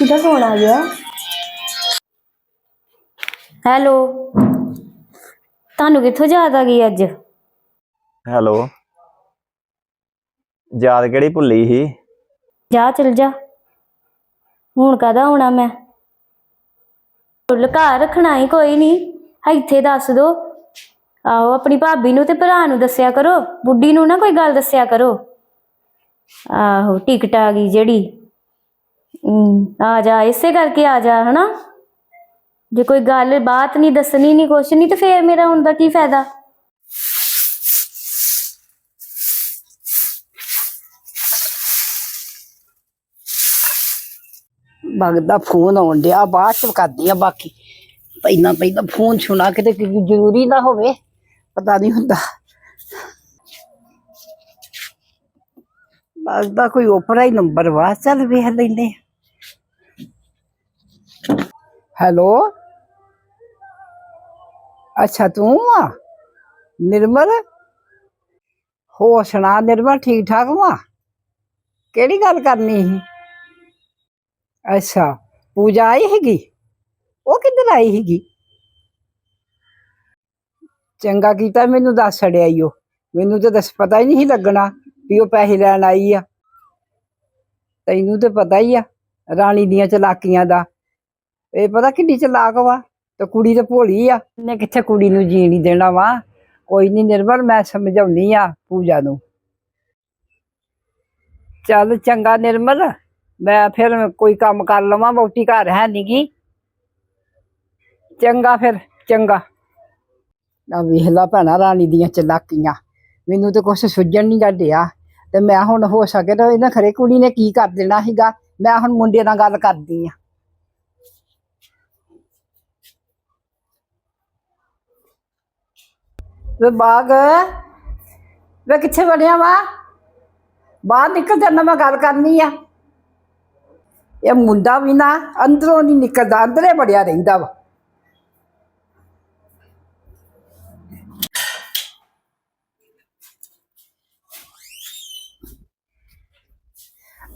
ਕਿਹਦਾ ਫੋਨ ਆ ਗਿਆ? ਹੈਲੋ ਤੁਹਾਨੂੰ ਕਿੱਥੋਂ ਯਾਦ ਆ ਗਈ ਅੱਜ? ਹੈਲੋ ਯਾਦ ਕਿਹੜੀ ਭੁੱਲੀ ਸੀ? ਜਾ ਚਲ ਜਾ। ਹੁਣ ਕਦਾ ਆਉਣਾ ਮੈਂ? ਲੁਕਾ ਰੱਖਣਾ ਹੀ ਕੋਈ ਨਹੀਂ। ਇੱਥੇ ਦੱਸ ਦੋ। ਆਹੋ ਆਪਣੀ ਭਾਬੀ ਨੂੰ ਤੇ ਭਰਾ ਨੂੰ ਦੱਸਿਆ ਕਰੋ। ਬੁੱਢੀ ਨੂੰ ਨਾ ਕੋਈ ਗੱਲ ਦੱਸਿਆ ਕਰੋ। ਆਹੋ ਟਿਕਟ ਆ ਗਈ ਜਿਹੜੀ। ਆ ਜਾ, ਇਸੇ ਕਰਕੇ ਆ ਜਾ, ਹਨਾ? ਜੇ ਕੋਈ ਗੱਲ, ਬਾਤ ਨਹੀਂ ਦੱਸਣੀ, ਨਹੀਂ ਕੁਛ ਨਹੀਂ ਤੇ ਫੇਰ ਮੇਰਾ ਹੁੰਦਾ ਕੀ ਫਾਇਦਾ? ਬਗਦਾ ਫੋਨ ਆਉਣ ਡਿਆ, ਬਾਅਦ ਚ ਕਰਦੀ ਆ ਬਾਕੀ। ਪਹਿਲਾਂ ਪਹਿਲਾਂ ਫੋਨ ਸੁਣਾ ਕਿਤੇ ਕੋਈ ਜ਼ਰੂਰੀ ਨਾ ਹੋਵੇ, ਪਤਾ ਨਹੀਂ ਹੁੰਦਾ। ਲੱਗਦਾ ਕੋਈ ਓਪਰਾ ਹੀ ਨੰਬਰ ਵਾ, ਚੱਲ ਵੇਖ ਲੈਨੇ ਹੈਲੋ ਅੱਛਾ ਤੂੰ ਆ ਨਿਰਮਲ ਹੋ ਸੁਣਾ ਨਿਰਮਲ ਠੀਕ ਠਾਕ ਵਾ ਕਿਹੜੀ ਗੱਲ ਕਰਨੀ ਸੀ ਅੱਛਾ ਪੂਜਾ ਆਈ ਹੈਗੀ ਉਹ ਕਿੱਧਰ ਆਈ ਹੈਗੀ ਚੰਗਾ ਕੀਤਾ ਮੈਨੂੰ ਦੱਸ ਛੜਿਆ ਈ ਉਹ ਮੈਨੂੰ ਤਾਂ ਦੱਸ ਪਤਾ ਹੀ ਨਹੀਂ ਸੀ ਲੱਗਣਾ ਵੀ ਉਹ ਪੈਸੇ ਲੈਣ ਆਈ ਆ ਤੈਨੂੰ ਤੇ ਪਤਾ ਹੀ ਆ ਰਾਣੀ ਦੀਆਂ ਚਲਾਕੀਆਂ ਦਾ ਇਹ ਪਤਾ ਕਿੰਨੀ ਚਲਾਕ ਵਾ ਤੇ ਕੁੜੀ ਤੇ ਭੋਲੀ ਆ। ਨੇ ਕਿੱਥੇ ਕੁੜੀ ਨੂੰ ਜੀਣ ਨਹੀਂ ਦੇਣਾ ਵਾ? ਕੋਈ ਨਹੀਂ ਨਿਰਮਲ, ਮੈਂ ਸਮਝਾਉਣੀ ਆ ਪੂਜਾ ਨੂੰ। ਚੱਲ ਚੰਗਾ ਨਿਰਮਲ, ਮੈਂ ਫਿਰ ਕੋਈ ਕੰਮ ਕਰ ਲਵਾਂ ਵੋਟੀ ਘਰ ਹੈ ਨੀਗੀ ਚੰਗਾ ਫਿਰ, ਚੰਗਾ। ਆ ਵੇਖ ਲਾ ਭੈਣਾ, ਰਾਣੀ ਦੀਆਂ ਚਲਾਕੀਆਂ। ਮੈਨੂੰ ਤੇ ਕੁਛ ਸੁਝਣ ਨਹੀਂ ਗੱਡਿਆ ਤੇ ਮੈਂ ਹੁਣ ਹੋ ਸਕੇ ਤਾਂ ਇਹਨਾਂ ਖਰੇ ਕੁੜੀ ਨੇ ਕੀ ਕਰ ਦੇਣਾ ਸੀਗਾ? ਮੈਂ ਹੁਣ ਮੁੰਡੇ ਨਾਲ ਗੱਲ ਕਰਦੀ ਆ। ਵੇ ਬਾਗ। ਵੇ ਕਿੱਥੇ ਬਣਿਆ ਵਾ? ਬਾਹਰ ਨਿਕਲ ਜਾਣਾ ਮੈਂ ਗੱਲ ਕਰਨੀ ਆ। ਇਹ ਮੁੰਡਾ ਵੀ ਨਾ ਅੰਦਰੋਂ ਨਹੀਂ ਨਿਕਲਦਾ, ਅੰਦਰੇ ਬੜਿਆ ਰਹਿੰਦਾ ਵਾ।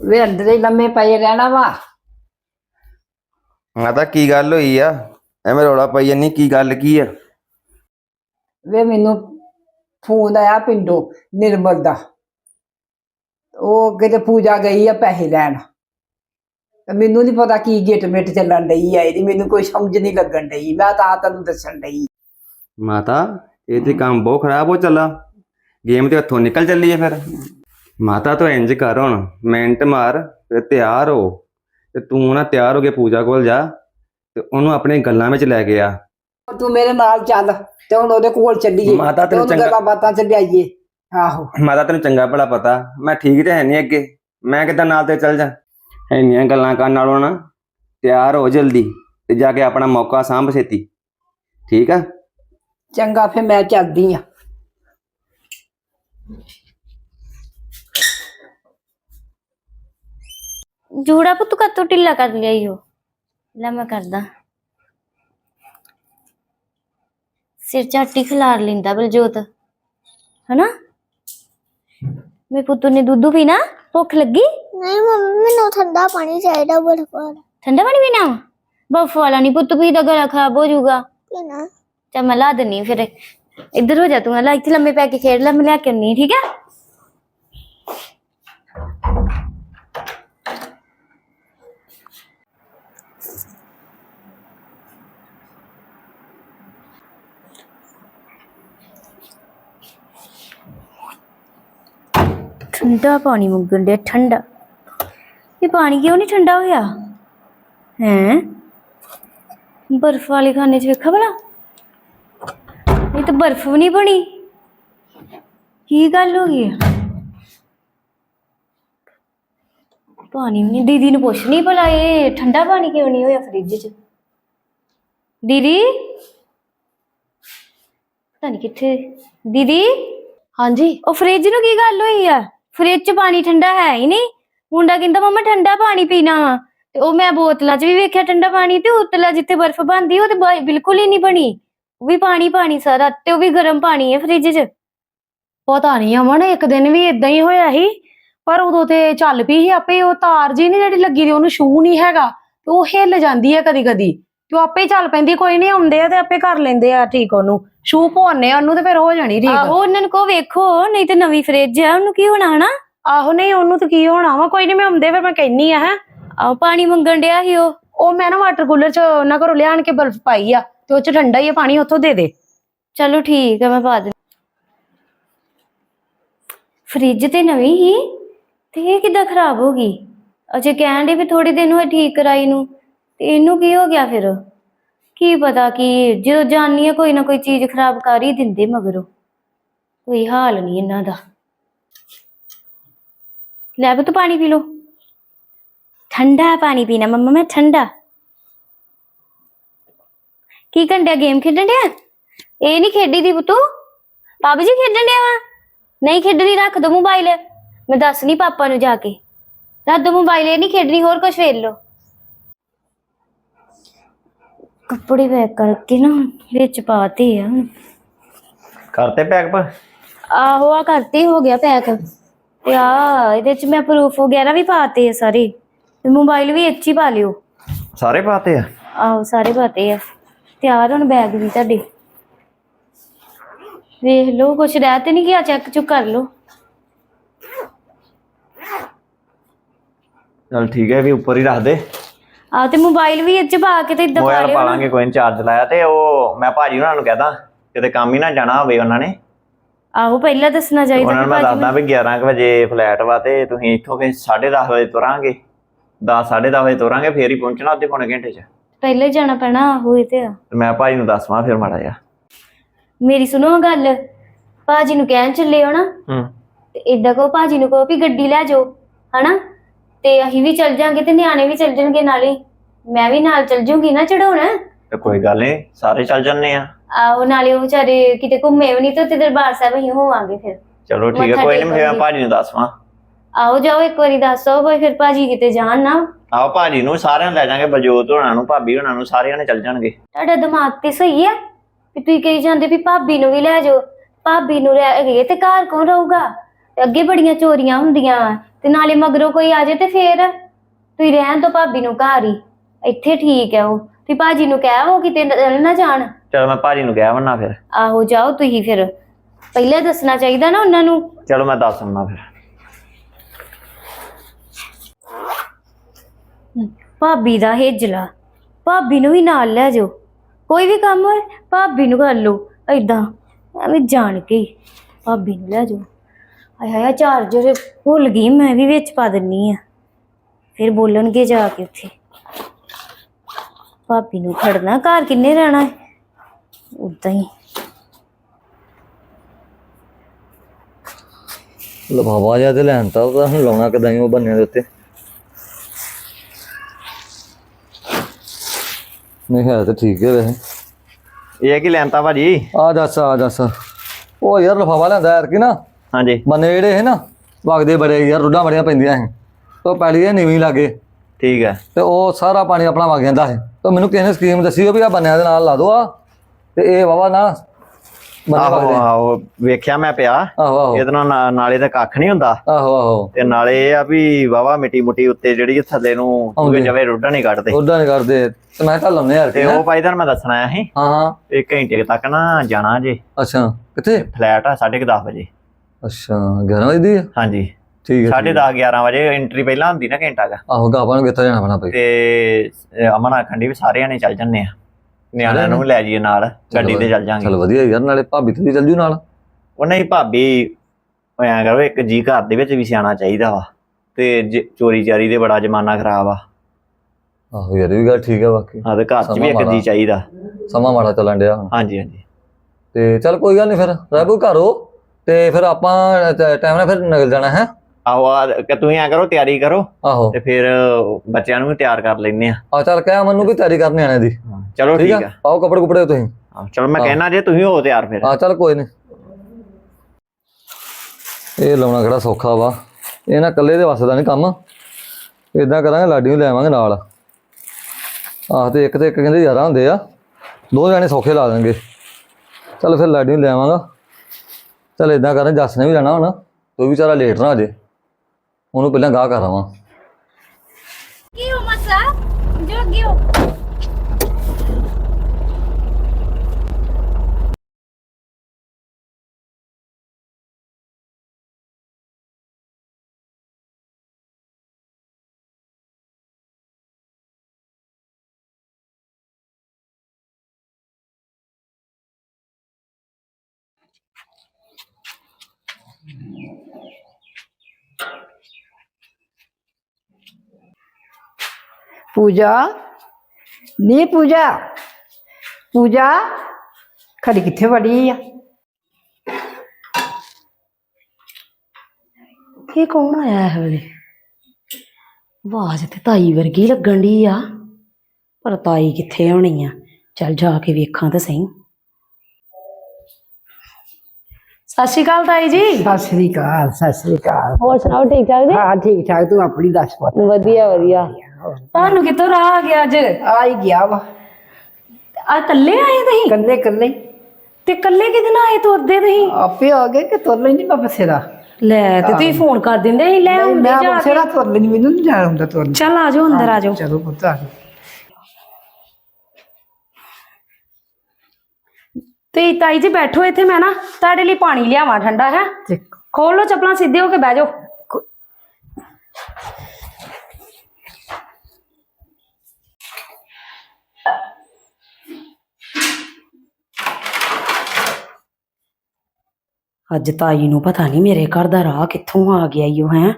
ਵੇ ਅੰਦਰੇ ਲੰਮੇ ਪਏ ਰਹਿਣਾ ਵਾ। ਮਾਤਾ, ਕੀ ਗੱਲ ਹੋਈ ਆ? ਐਵੇਂ ਰੌਲਾ ਪਈ ਜਾਨੀ ਕੀ ਗੱਲ ਕੀ ਆ? ਵੇ ਮੈਨੂੰ ਫੋਨ ਆਇਆ ਪਿੰਡੋਂ ਨਿਰਮਲ ਦਾ। ਉਹ ਕਿਤੇ ਪੂਜਾ ਗਈ ਆ ਪੈਸੇ ਲੈਣ। ਮੈਨੂੰ ਨਹੀਂ ਪਤਾ ਕੀ ਗਿੱਟ ਮਿੱਟ ਚੱਲਣ ਡਈ ਆ ਇਹਦੀ, ਮੈਨੂੰ ਕੋਈ ਸਮਝ ਨਹੀਂ ਲੱਗਣ ਡਈ। ਮੈਂ ਤਾਂ ਤੈਨੂੰ ਦੱਸਣ ਡਈ। ਮਾਤਾ, ਇਹ ਤੇ ਕੰਮ ਬਹੁਤ ਖਰਾਬ ਹੋ ਚੱਲਾ। ਗੇਮ ਤੇ ਹੱਥੋਂ ਨਿਕਲ ਚੱਲੀ ਆ ਫਿਰ। ਮਾਤਾ, ਤੂੰ ਇੰਜ ਕਰ ਹੁਣ। ਮਿੰਟ ਮਾਰ ਤੇ ਤਿਆਰ ਹੋ। ਤੇ ਤੂੰ ਨਾ ਤਿਆਰ ਹੋ ਕੇ ਪੂਜਾ ਕੋਲ ਜਾ। ਤੇ ਉਹਨੂੰ ਆਪਣੇ ਗੱਲਾਂ ਵਿੱਚ ਲੈ ਕੇ ਆ। ਤੂੰ ਮੇਰੇ ਨਾਲ ਚੱਲ ਤੇ ਹੁਣ ਉਹਦੇ ਕੋਲ ਚੱਲੀਏ ਮਾਤਾ ਤੈਨੂੰ ਚੰਗਾ ਗੱਲਾਂ ਬਾਤਾਂ ਚ ਲਿਆਈਏ। ਆਹੋ। ਮਾਤਾ ਤੈਨੂੰ ਚੰਗਾ ਭਲਾ ਪਤਾ ਮੈਂ ਠੀਕ ਤੇ ਹੈ ਨਹੀਂ ਅੱਗੇ। ਮੈਂ ਕਿੱਦਾਂ ਨਾਲ ਤੇ ਚੱਲ ਜਾ। ਇੰਨੀਆਂ ਗੱਲਾਂ ਕਰਨ ਨਾਲੋਂ ਨਾ ਤਿਆਰ ਹੋ ਜਲਦੀ ਤੇ ਜਾ ਕੇ ਆਪਣਾ ਮੌਕਾ ਸਾਂਭ ਛੇਤੀ। ਠੀਕ ਆ? ਚੰਗਾ ਫਿਰ ਮੈਂ ਚੱਲਦੀ ਆ। ਜੂੜਾ ਪੁੱਤ ਕਤੋਂ ਢਿੱਲਾ ਕਰ ਲਿਆ ਈ ਉਹ ਲੈ ਮੈਂ ਕਰਦਾ। ਸਿਰ ਝਾਟੀ ਖਿਲਾਰ ਲਿੰਦਾ ਬਲਜੋਤ। ਹਨਾ? ਮੇ ਪੁੱਤੂ ਨੇ ਦੁੱਧ ਪੀਣਾ? ਭੁੱਖ ਲੱਗੀ? ਨਹੀਂ ਮੰਮੀ ਮੈਨੂੰ ਠੰਡਾ ਪਾਣੀ ਚਾਹੀਦਾ ਬਰਫ ਵਾਲਾ ਠੰਡਾ ਪਾਣੀ ਪੀਣਾ? ਬਰਫ ਵਾਲਾ ਨਹੀਂ ਪੁੱਤ ਪੀਦਾ ਗਲਾ ਖਰਾਬ ਹੋ ਜਾਊਗਾ। ਪੀਣਾ। ਚੱਲ ਮੈਂ ਲਾ ਦਿੰਨੀ ਫਿਰ। ਇੱਧਰ ਹੋ ਜਾ ਤੂੰ ਲੈ ਇੱਥੇ ਲੰਮੇ ਪੈ ਕੇ ਖੇਡ ਲੈ ਮੈਂ ਲਿਆ ਕੇ ਆਂ, ਠੀਕ ਹੈ ਠੰਡਾ ਪਾਣੀ ਮੰਗਣ ਦੇ ਠੰਡਾ। ਇਹ ਪਾਣੀ ਕਿਉਂ ਨਹੀਂ ਠੰਡਾ ਹੋਇਆ? ਹੈ? ਬਰਫ ਵਾਲੇ ਖਾਨੇ 'ਚ ਵੇਖਾ ਭਲਾ? ਇਹ ਤਾਂ ਬਰਫ ਵੀ ਨਹੀਂ ਬਣੀ। ਕੀ ਗੱਲ ਹੋ ਗਈ? ਪਾਣੀ ਵੀ ਨਹੀਂ ਦੀਦੀ ਨੂੰ ਪੁੱਛ ਨਹੀਂ ਭਲਾ ਇਹ ਠੰਡਾ ਪਾਣੀ ਕਿਉਂ ਨਹੀਂ ਹੋਇਆ ਫ੍ਰਿਜ 'ਚ? ਦੀਦੀ? ਪਤਾ ਨਹੀਂ ਕਿੱਥੇ? ਦੀਦੀ? ਹਾਂਜੀ। ਉਹ ਫ੍ਰਿਜ ਨੂੰ ਕੀ ਗੱਲ ਹੋਈ ਆ? ਫ੍ਰਿਜ 'ਚ ਪਾਣੀ ਠੰਡਾ ਹੈ ਹੀ ਨਹੀਂ। ਮੁੰਡਾ ਕਹਿੰਦਾ, ਮੰਮਾ, ਠੰਡਾ ਪਾਣੀ ਪੀਣਾ ਵਾ। ਤੇ ਉਹ ਮੈਂ ਬੋਤਲਾਂ 'ਚ ਵੀ ਵੇਖਿਆ ਠੰਡਾ ਪਾਣੀ ਤੇ ਉਤਲਾ ਜਿੱਥੇ ਬਰਫ਼ ਬਣਦੀ, ਉਹ ਤੇ ਬ- ਬਿਲਕੁਲ ਹੀ ਨਹੀਂ ਬਣੀ। ਉਹ ਵੀ ਪਾਣੀ ਪਾਣੀ ਸਾਰਾ ਤੇ ਉਹ ਵੀ ਗਰਮ ਪਾਣੀ ਹੈ ਫ੍ਰਿਜ 'ਚ। ਪਤਾ ਨਹੀਂ ਅਮਨ, ਇੱਕ ਦਿਨ ਵੀ ਇਦਾਂ ਹੀ ਹੋਇਆ ਸੀ, ਪਰ ਉਦੋਂ ਤੇ ਚੱਲ ਪਈ ਸੀ ਆਪੇ, ਉਹ ਤਾਰ ਜੀ ਨਹੀਂ ਜਿਹੜੀ ਲੱਗੀ ਦੀ, ਉਹਨੂੰ ਛੂ ਨਹੀਂ ਹੈਗਾ, ਤੇ ਉਹ ਹਿੱਲ ਜਾਂਦੀ ਹੈ ਕਦੀ ਕਦੀ ਤੇ ਉਹ ਆਪੇ ਹੀ ਚੱਲ ਪੈਂਦੀ ਕੋਈ ਨਹੀਂ ਆਉਂਦੇ ਆ ਤੇ ਆਪੇ ਕਰ ਲੈਂਦੇ ਆ ਠੀਕ ਉਹਨੂੰ। ਸ਼ੂ ਪਵਾਉਂਦੇ ਆ ਉਹਨੂੰ ਤੇ ਫਿਰ ਹੋ ਜਾਣੀ ਠੀਕ ਆਹੋ ਉਹਨਾਂ ਨੂੰ ਕੋ ਵੇਖੋ ਨਹੀਂ ਤੇ ਨਵੀਂ ਫ੍ਰਿਜ ਆ ਉਹਨੂੰ ਕੀ ਹੋਣਾ ਹਨਾ? ਆਹੋ ਨਹੀਂ ਉਹਨੂੰ ਤੇ ਕੀ ਹੋਣਾ ਵਾ ਕੋਈ ਨਹੀਂ ਮੈਂ ਆਉਂਦੇ ਫਿਰ ਮੈਂ ਕਹਿਨੀ ਆ ਹੈ। ਆਹ ਪਾਣੀ ਮੰਗਣ ਡਿਆ ਸੀ ਉਹ। ਉਹ ਮੈਂ ਨਾ ਵਾਟਰ ਕੂਲਰ ਚ ਉਹਨਾਂ ਘਰੋਂ ਲਿਆਣ ਕੇ ਬਰਫ਼ ਪਾਈ ਆ ਤੇ ਉਹ ਚ ਠੰਡਾ ਹੀ ਆ ਪਾਣੀ ਉੱਥੋਂ ਦੇ ਦੇ। ਚਲੋ ਠੀਕ ਹੈ ਮੈਂ ਪਾ ਦਿੰਦੀ। ਫ੍ਰਿਜ ਤੇ ਨਵੀਂ ਹੀ ਤੇ ਇਹ ਕਿੱਦਾਂ ਖਰਾਬ ਹੋ ਗਈ? ਅਜੇ ਕਹਿਣ ਦੇ ਵੀ ਥੋੜੇ ਦਿਨ ਹੋਏ ਠੀਕ ਕਰਾਈ ਨੂੰ। ਤੇ ਇਹਨੂੰ ਕੀ ਹੋ ਗਿਆ ਫਿਰ? ਕੀ ਪਤਾ ਕੀ ਜਦੋਂ ਜਾਣੀ ਆ ਕੋਈ ਨਾ ਕੋਈ ਚੀਜ਼ ਖਰਾਬ ਕਰ ਹੀ ਦਿੰਦੇ ਮਗਰੋਂ। ਕੋਈ ਹਾਲ ਨਹੀਂ ਇਹਨਾਂ ਦਾ। ਲੈ ਬਤ ਪਾਣੀ ਪੀ ਲੋ ਠੰਡਾ ਪਾਣੀ ਪੀਣਾ ਮੰਮਾ, ਮੈਂ ਠੰਡਾ। ਕੀ ਕੰਡਿਆ ਗੇਮ ਖੇਡਣ ਡਿਆ? ਇਹ ਨਹੀਂ ਖੇਡੀ ਦੀ ਪੁੱਤੂ ਬਾਬੂ ਜੀ ਖੇਡਣ ਡਿਆ ਵਾ? ਨਹੀਂ ਖੇਡਣੀ ਰੱਖ ਦੋ ਮੋਬਾਈਲ। ਮੈਂ ਦੱਸ ਨਹੀਂ ਪਾਪਾ ਨੂੰ ਜਾ ਕੇ। ਰੱਖ ਦੋ ਮੋਬਾਈਲ, ਇਹ ਨਹੀਂ ਖੇਡਣੀ, ਹੋਰ ਕੁਝ ਵੇਖ ਲਓ। ਕੱਪੜੇ ਪੈਕ ਕਰਕੇ ਨਾ ਵਿੱਚ ਪਾਤੇ ਆ। ਕਰਤੇ ਪੈਕ ਪਰ ਆਹੋ ਆ ਕਰਤੇ ਹੋ ਗਿਆ ਪੈਕ। ਤੇ ਆ ਇਹਦੇ ਚ ਮੈਂ ਪ੍ਰੂਫ ਵਗੈਰਾ ਵੀ ਪਾਤੇ ਆ ਸਾਰੇ। ਤੇ ਮੋਬਾਈਲ ਵੀ ਇੱਥੇ ਹੀ ਪਾ ਲਿਓ। ਸਾਰੇ ਪਾਤੇ ਆ? ਆਹੋ ਸਾਰੇ ਪਾਤੇ ਆ। ਤਿਆਰ ਹੁਣ ਬੈਗ ਵੀ ਤੁਹਾਡੇ। ਵੇਖ ਲਓ ਕੁਛ ਰਹਿ ਤੇ ਨਹੀਂ ਗਿਆ ਚੈੱਕ ਚੁੱਕ ਕਰ ਲਓ। ਚਲ ਠੀਕ ਹੈ ਵੀ ਉੱਪਰ ਹੀ ਰੱਖ ਦੇ। ਆ ਤੇ ਮੋਬਾਈਲ ਵੀ ਇੱਥੇ ਪਾ ਕੇ ਤੇ ਇਦਾਂ ਪਾ ਮੋਬਾਈਲ ਲਿਓ ਪਾ ਨਾ। ਲਾਂਗੇ ਕੋਈ ਚਾਰਜ ਲਾਇਆ ਤੇ ਉਹ ਮੈਂ ਭਾਜੀ ਉਹਨਾਂ ਨੂੰ ਕਹਦਾ ਕਿਤੇ ਕੰਮ ਹੀ ਨਾ ਜਾਣਾ ਹੋਵੇ ਉਹਨਾਂ ਨੇ। ਆਹੋ ਪਹਿਲਾਂ ਦੱਸਣਾ ਚਾਹੀਦਾ ਉਹਨਾਂ ਨੂੰ ਮੈਂ ਕਿ ਦੱਸਦਾ ਵੀ 11 ਕੁ ਵਜੇ ਫਲੈਟ ਵਾ ਤੇ ਤੁਸੀਂ ਇੱਥੋਂ ਫਿਰ 10:30 ਵਜੇ ਤੁਰਾਂਗੇ। 10 10:30 ਵਜੇ ਤੁਰਾਂਗੇ ਫੇਰ ਹੀ ਪਹੁੰਚਣਾ ਅੱਧੇ ਪੌਣੇ ਘੰਟੇ 'ਚ। ਪਹਿਲਾਂ ਜਾਣਾ ਪੈਣਾ ਆਹੋ ਇਹ ਤੇ ਆ। ਤੇ ਮੈਂ ਭਾਜੀ ਨੂੰ ਦੱਸਵਾਂ ਫਿਰ ਮਾੜਾ ਜਿਹਾ। ਮੇਰੀ ਸੁਣੋ ਗੱਲ ਭਾਜੀ ਨੂੰ ਕਹਿਣ ਚੱਲੇ ਹੋ ਨਾ। ਹੂੰ। ਤੇ ਏਦਾਂ ਕਹੋ ਭਾਜੀ ਨੂੰ ਕਹੋ ਵੀ ਗੱਡੀ ਲੈ ਜਾਓ ਹਨਾ? ਤੇ ਅਸੀਂ ਵੀ ਚੱਲ ਜਾਾਂਗੇ ਤੇ ਨਿਆਣੇ ਵੀ ਚੱਲ ਜਾਣਗੇ ਨਾਲੇ। ਮੈਂ ਵੀ ਨਾਲ ਚੱਲ ਜੂੰਗੀ ਨਾ ਚੜਾਉਣ। ਤੇ ਕੋਈ ਗੱਲ ਨਹੀਂ ਸਾਰੇ ਚੱਲ ਜੰਨੇ ਆ। ਆਹੋ ਨਾਲੇ ਉਹ ਵਿਚਾਰੇ ਕਿਤੇ ਘੁੰਮੇ ਵੀ ਨਹੀਂ ਤੇ ਉੱਥੇ ਦਰਬਾਰ ਸਾਹਿਬ ਅਸੀਂ ਹੋਵਾਂਗੇ ਫਿਰ। ਚਲੋ ਠੀਕ ਹੈ ਕੋਈ ਨਹੀਂ ਮੈਂ। ਭਾਜੀ ਨੂੰ ਦੱਸਵਾਂ। ਆਓ ਜਾਓ ਇੱਕ ਵਾਰੀ ਦੱਸੋ ਕੋਈ ਫਿਰ ਭਾਜੀ ਕਿਤੇ ਜਾਣ ਨਾ। ਆਓ ਭਾਜੀ ਨੂੰ ਸਾਰਿਆਂ ਨੂੰ ਲੈ ਜਾਾਂਗੇ ਬਲਜੋਤ ਹੋਣਾ ਨੂੰ ਭਾਬੀ ਹੋਣਾ ਨੂੰ ਸਾਰਿਆਂ ਨੇ ਚੱਲ ਜਾਣਗੇ। ਤੁਹਾਡਾ ਦਿਮਾਗ ਤੇ ਸਹੀ ਹੈ ਵੀ ਤੁਸੀਂ ਕਹੀ ਜਾਂਦੇ ਵੀ ਭਾਬੀ ਨੂੰ ਵੀ ਲੈ ਜਾਓ। ਭਾਬੀ ਨੂੰ ਲੈ ਗਏ ਤੇ ਘਰ ਕੌਣ ਰਹੂਗਾ? ਅੱਗੇ ਬੜੀਆਂ ਚੋਰੀਆਂ ਹੁੰਦੀਆਂ। ਤੇ ਨਾਲੇ ਮਗਰੋਂ ਕੋਈ ਆ ਜਾਏ ਤੇ ਫੇਰ? ਤੁਸੀਂ ਰਹਿਣ ਤੋਂ ਭਾਬੀ ਨੂੰ ਘਰ ਹੀ। ਇੱਥੇ ਠੀਕ ਹੈ ਉਹ। ਤੁਸੀਂ ਭਾਜੀ ਨੂੰ ਕਹਿ ਉਹ ਕਿਤੇ ਨ- ਨਾ ਜਾਣ। ਚਲੋ ਮੈਂ ਭਾਜੀ ਨੂੰ ਕਹਿ ਵੰਨਾ ਫਿਰ। ਆਹੋ ਜਾਓ ਤੁਸੀਂ ਫਿਰ। ਪਹਿਲਾਂ ਦੱਸਣਾ ਚਾਹੀਦਾ ਨਾ ਉਹਨਾਂ ਨੂੰ। ਚਲੋ ਮੈਂ ਦੱਸ ਦਿੰਦਾ ਫਿਰ। ਭਾਬੀ ਦਾ ਹੇਜਲਾ। ਭਾਬੀ ਨੂੰ ਵੀ ਨਾਲ ਲੈ ਜਾਓ। ਕੋਈ ਵੀ ਕੰਮ ਹੋਏ ਭਾਬੀ ਨੂੰ ਕਰ ਲਓ। ਏਦਾਂ ਐਵੇਂ ਜਾਣ ਕੇ ਹੀ ਭਾਬੀ ਨੂੰ ਲੈ ਜਾਓ। ਆਏ ਹਾਏ ਚਾਰਜਰ ਭੁੱਲ ਗਈ ਮੈਂ ਵੀ ਵਿੱਚ ਪਾ ਦਿੰਨੀ ਆ। ਫਿਰ ਬੋਲਣਗੇ ਜਾ ਕੇ ਉੱਥੇ। ਭਾਬੀ ਨੂੰ ਖੜਨਾ ਘਰ ਕਿੰਨੇ ਰਹਿਣਾ ਹੈ? ਉਦਾਂ ਹੀ। ਲਫਾਫਾ ਜਿਹਾ ਤੇ ਲੈਣ ਤਾ ਉਹਦਾ ਹੁਣ ਲਾਉਣਾ ਕਿਦਾਂ ਉਹ ਬੰਨਿਆਂ ਦੇ ਉੱਤੇ। ਨਹੀਂ ਹੈ ਤਾਂ ਠੀਕ ਹੈ ਵੈਸੇ। ਇਹ ਕੀ ਲੈਂਤਾ ਭਾਜੀ? ਆ ਦੱਸ ਆ ਦੱਸ। ਉਹ ਯਾਰ ਲਫਾਫਾ ਲੈਂਦਾ ਯਾਰ ਕਿ ਨਾ। ਹਾਂਜੀ। ਬੰਨੇ ਜਿਹੜੇ ਹੈ ਨਾ ਵਗਦੇ ਬੜੇ ਯਾਰ ਰੁੱਡਾਂ ਬੜੀਆਂ ਪੈਂਦੀਆਂ ਸੀ ਉਹ ਪੈਲੀ ਦੇ ਨੀਵੀਂ ਲਾਗੇ। ਠੀਕ ਹੈ। ਤੇ ਉਹ ਸਾਰਾ ਪਾਣੀ ਆਪਣਾ ਵਗ ਜਾਂਦਾ ਹੈ ਤੇ ਮੈਨੂੰ ਕਿਸੇ ਨੇ ਸਕੀਮ ਦੱਸੀ ਉਹ ਵੀ ਆ ਬੰਨਿਆਂ ਦੇ ਨਾਲ ਲਾ ਦੋ ਆ। ਤੇ ਇਹ ਵਾਵਾ ਨਾ ਆਹੋ ਆਹੋ ਵੇਖਿਆ ਮੈਂ ਪਿਆ। ਇਹਦੇ ਨਾਲ ਨਾਲੇ ਤਾਂ ਕੱਖ ਨਹੀਂ ਹੁੰਦਾ। ਆਹੋ ਆਹੋ। ਤੇ ਨਾਲੇ ਇਹ ਆ ਵੀ ਵਾਵਾ ਮਿੱਟੀ ਮੁੱਟੀ ਉੱਤੇ ਜਿਹੜੀ ਥੱਲੇ ਨੂੰ ਆਉਂਦੀ। ਜਵੇ ਰੁੱਡਾ ਨਹੀਂ ਕੱਢਦੇ। ਰੁੱਡਾਂ ਨਹੀਂ ਕਰਦੇ ਤੇ ਮੈਂ ਤਾਂ ਲਾਉਨੇ ਯਾਰ ਤੇ ਉਹ ਭਾਈ ਤੁਹਾਨੂੰ ਮੈਂ ਦੱਸਣਾ ਆਇਆ ਸੀ। ਹਾਂ ਹਾਂ। ਇੱਕ ਘੰਟੇ ਤੱਕ ਨਾ ਜਾਣਾ ਜੇ। ਅੱਛਾ ਕਿੱਥੇ? ਫਲੈਟ ਆ 10:30 ਵਜੇ। ਅੱਛਾ 11 ਵਜੇ ਦੀ ਆ? ਹਾਂਜੀ। ਠੀਕ ਹੈ 10:30 11 ਵਜੇ ਐਂਟਰੀ ਪਹਿਲਾਂ ਹੁੰਦੀ ਨਾ ਘੰਟਾ ਦਾ ਆਹੋ ਗਾਪਾਂ ਨੂੰ ਕਿੱਥੇ ਜਾਣਾ ਪੈਣਾ ਭਾਈ। ਤੇ ਅਮਨ ਆਖੰਡੀ ਵੀ ਸਾਰਿਆਂ ਨੇ ਚੱਲ ਜੰਨੇ ਆ। ਨਿਆਣਿਆਂ ਨੂੰ ਲੈ ਜਾਈਏ ਨਾਲ ਗੱਡੀ ਤੇ ਚੱਲ ਚਲ ਜਾਾਂਗੇ। ਵਧੀਆ ਯਾਰ ਨਾਲੇ ਭਾਬੀ ਤੇ ਵੀ ਚੱਲ ਜੂ ਨਾਲ। ਉਹ ਨਹੀਂ ਭਾਬੀ ਐਂ ਕਰੋ ਇੱਕ ਜੀ ਘਰ ਦੇ ਵਿੱਚ ਵੀ ਸਿਆਣਾ ਚਾਹੀਦਾ ਵਾ। ਤੇ ਚੋਰੀ ਚਾਰੀ ਦੇ ਬੜਾ ਜ਼ਮਾਨਾ ਖਰਾਬ ਆ। ਆਹੋ ਯਾਰ ਇਹ ਵੀ ਗੱਲ ਠੀਕ ਹੈ ਬਾਕੀ। ਹਾਂ ਤੇ ਘਰ 'ਚ ਵੀ ਇੱਕ ਜੀ। ਚਾਹੀਦਾ। ਸਮਾਂ ਮਾੜਾ ਚੱਲਣ ਡਿਆ। ਹਾਂਜੀ ਹਾਂਜੀ। ਤੇ ਚੱਲ ਕੋਈ ਗੱਲ ਨਹੀਂ ਫਿਰ ਰਹਿ ਕੋਈ ਘਰੋ ਤੇ ਫਿਰ ਆਪਾਂ ਟਾਈਮ ਨਾਲ ਫਿਰ ਨਿਕਲ ਜਾਣਾ ਹੈ? ਆਹੋ ਆ ਕਿ ਤੁਸੀਂ ਐਂ ਕਰੋ ਤਿਆਰੀ ਕਰੋ। ਆਹੋ। ਤੇ ਫਿਰ ਬੱਚਿਆਂ ਨੂੰ ਵੀ ਤਿਆਰ ਕਰ ਲੈਨੇ ਆ ਆ ਚੱਲ ਕਹਿ ਮਨ ਨੂੰ ਵੀ ਤਿਆਰੀ ਕਰਨੀ ਆਣੇ ਦੀ। ਚਲੋ ਠੀਕ ਆ? ਆ। ਪਾਓ ਕੱਪੜੇ ਕੁਪੜੇ ਤੁਸੀਂ। ਚਲੋ ਮੈਂ। ਕਹਿਣਾ ਜੇ ਤੁਸੀਂ ਹੋ ਤਿਆਰ ਫਿਰ। ਆ ਚੱਲ ਕੋਈ ਨਹੀਂ ਇਹ ਲਾਉਣਾ ਕਿਹੜਾ ਸੌਖਾ ਵਾ। ਇਹ ਨਾ ਇਕੱਲੇ ਦੇ ਵਾਸਤੇ ਨਹੀਂ ਕੰਮ। ਇਦਾਂ ਕਰਾਂਗੇ ਲਾਡੀ ਨੂੰ ਲੈ ਆਵਾਂਗੇ ਨਾਲ। ਆਹ ਤੇ ਇੱਕ ਤੇ ਇੱਕ ਕਹਿੰਦੇ ਯਾਰਾਂ ਹੁੰਦੇ ਆ। ਦੋ ਜਾਣੇ ਸੌਖੇ ਲਾ ਦੇਣਗੇ। ਚੱਲ ਫਿਰ ਲਾਡੀ ਨੂੰ ਲੈ ਆਵਾਂਗਾ। ਚੱਲ ਇਦਾਂ ਕਰਾਂ, ਜੱਸ ਨੇ ਵੀ ਜਾਣਾ ਹੁਣ ਤੂੰ ਵੀ ਵਿਚਾਰਾ ਲੇਟ ਨਾ ਆ ਜੇ। ਉਹਨੂੰ ਪਹਿਲਾਂ ਗਾਹ ਕਰ ਆਵਾਂ। ਕੀ ਹੋ ਮਸਾ? ਲੱਗ ਜਾ ਹੋ ਪੂਜਾ, ਨੀ ਪੂਜਾ? ਪੂਜਾ, ਖੜੀ ਕਿੱਥੇ ਵੜੀ ਆ? ਇਹ ਕੌਣ ਆਇਆ ਹੈ ਵੇਲੇ ਆਵਾਜ਼ ਤੇ ਤਾਈ ਵਰਗੀ ਲੱਗਣ ਦੀ ਆ। ਪਰ ਤਾਈ ਕਿੱਥੇ ਹੋਣੀ ਆ? ਚੱਲ ਜਾ ਕੇ ਵੇਖਾਂ ਤਾਂ ਸਹੀ। ਸਤਿ ਸ਼੍ਰੀ ਅਕਾਲ ਤਾਈ ਜੀ। ਸਤਿ ਸ੍ਰੀ ਅਕਾਲ ਸਤਿ ਸ੍ਰੀ ਅਕਾਲ। ਹੋਰ ਸੁਣਾਓ ਠੀਕ ਠਾਕ ਜੀ? ਹਾਂ ਠੀਕ ਠਾਕ ਤੂੰ ਆਪਣੀ ਦੱਸ ਪੁੱਤ। ਵਧੀਆ ਵਧੀਆ। ਤੁਹਾਨੂੰ ਕਿੱਥੋਂ ਰਾਹ ਆ ਗਿਆ ਅੱਜ? ਆ ਹੀ ਗਿਆ ਵਾ। ਆ ਕੱਲੇ ਆਏ ਤੁਸੀਂ? ਕੱਲੇ ਕੱਲੇ ਤੇ ਕੱਲੇ ਕਿਹਦੇ ਨਾਲ ਆਏ ਤੁਰਦੇ ਤੁਸੀਂ? ਆਪੇ ਆ ਗਏ ਕਿ ਤੁਰ ਲੈਂਦੀ ਮੈਂ ਬਸੇਰਾ ਲੈ ਤੇ ਤੁਸੀਂ ਫੋਨ ਕਰ ਦਿੰਦੇ ਅਸੀਂ ਲੈ ਆਉਂਦੇ ਮੈਂ ਜਾ ਬਸੇਰਾ ਤੁਰ ਲੈਂਦੀ ਮੈਨੂੰ ਨਹੀਂ ਜਾਣ ਹੁੰਦਾ ਤੁਰਨ। ਚੱਲ ਆ ਜਾਓ ਅੰਦਰ ਆ ਜਾਓ। ਚਲੋ ਪੁੱਤ ਆ ਜਾਓ। ਤੇ ਤਾਈ ਜੀ ਬੈਠੋ ਇੱਥੇ ਮੈਂ ਨਾ ਤੁਹਾਡੇ ਲਈ ਪਾਣੀ ਲਿਆਵਾਂ ਠੰਡਾ ਹੈ? ਤੇ ਖੋਲ ਲੋ ਚੱਪਲਾਂ ਸਿੱਧੇ ਹੋ ਕੇ ਬਹਿ ਜਾਓ। ਅੱਜ ਤਾਈ ਨੂੰ ਪਤਾ ਨਹੀਂ ਮੇਰੇ ਘਰ ਦਾ ਰਾਹ ਕਿੱਥੋਂ ਆ ਗਿਆ ਈਓ ਹੈ?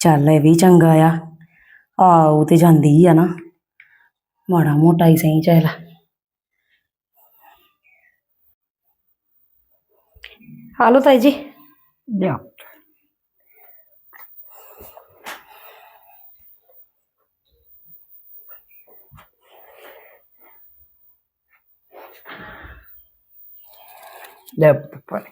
ਚੱਲ ਇਹ ਵੀ ਚੰਗਾ ਆ। ਆਉ ਤੇ ਜਾਂਦੀ ਆ ਨਾ। ਮਾੜਾ ਮੋਟਾ ਹੀ ਸਹੀ ਚੱਲ। ਹਾਲੋ ਤਾਈ ਜੀ। ਲਿਆ। ਲੈ ਪਾਣੀ।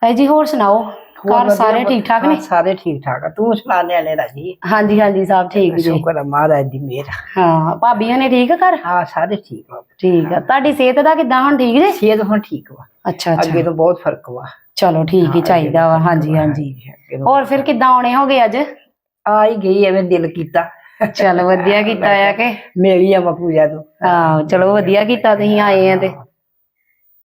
ਤਾਈ ਜੀ ਹੋਰ ਸੁਣਾਓ? ਹੋਰ ਘਰ ਵਧੀਆ ਸਾਰੇ। ਠੀਕ ਠਾਕ ਹਾਂ, ਨੇ? ਸਾਰੇ ਠੀਕ ਠਾਕ ਆ। ਤੂੰ ਸੁਣਾ ਨਿਆਣੇ ਰਾਜੀ ਹਾਂਜੀ ਹਾਂਜੀ ਸਭ ਠੀਕ ਜੀ। ਸ਼ੁਕਰ ਆ ਮਹਾਰਾਜ ਦੀ ਮਿਹਰ। ਹਾਂ ਭਾਬੀਆਂ ਨੇ ਠੀਕ ਆ ਘਰ? ਹਾਂ ਸਾਰੇ ਠੀਕ ਆ। ਠੀਕ ਆ। ਤੁਹਾਡੀ ਸਿਹਤ ਦਾ ਕਿੱਦਾਂ ਹੁਣ ਠੀਕ ਜੇ? ਸਿਹਤ ਹੁਣ ਠੀਕ ਵਾ। ਅੱਛਾ ਅੱਗੇ ਅੱਛਾ ਤੋਂ ਬਹੁਤ ਫ਼ਰਕ ਵਾ। ਚਲੋ ਠੀਕ ਹੀ ਚਾਹੀਦਾ ਵਾ। ਹਾਂਜੀ ਹਾਂਜੀ। ਹੋਰ ਫਿਰ ਕਿੱਦਾਂ ਆਉਣੇ ਹੋਗੇ ਅੱਜ? ਆ ਹੀ ਗਈ ਐਵੇਂ ਦਿਲ ਕੀਤਾ। ਚਲ ਵਧੀਆ ਕੀਤਾ ਆ ਕਿ? ਮਿਲੀ ਆ ਮੈਂ ਪੂਜਾ ਨੂੰ ਹਾਂ ਚਲੋ ਵਧੀਆ ਕੀਤਾ ਤੁਸੀਂ ਆਏ ਆ ਤੇ।